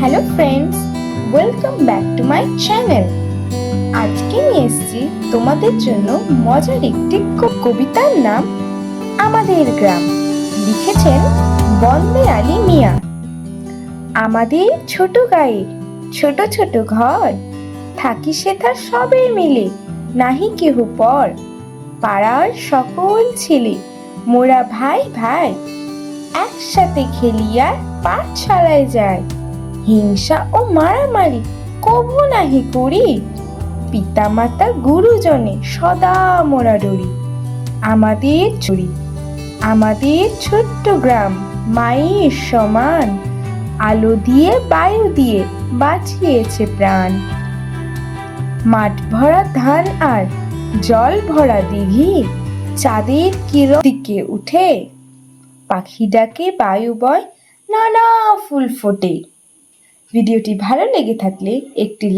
Hello friends welcome back to my channel আজকে নিয়ে এসেছি তোমাদের জন্য মজার একটি কবিতার নাম, আমাদের গ্রাম। লিখেছেন বন্দে আলী মিয়া। আমাদের ছোট গায়ে ছোট ছোট ঘর, থাকি সে তার সবে মিলে, নাহি কেহ পর। পাড়ার সকল ছেলে, মোরা ভাই ভাই, একসাথে খেলিয়া পাঠশালায় যায়। হিংসা ও মারামারি কভু নাহি করি। পিতামাতা গুরুজনে সদা মোরা ডরি। আমাদের চুরি। আমাদের ছোট্ট গ্রাম মায়ের সমান। আলো দিয়ে, বায়ু দিয়ে বাঁচিয়েছে প্রাণ। মাঠ ভরা ধান আর জল ভরা দিঘি চাঁদের কিরণ দিকে উঠে। পাখি ডাকে বায়ু বয় নানা ফুল ফোটে। ভিডিওটি ভালো লেগে থাকলে একটি লাইক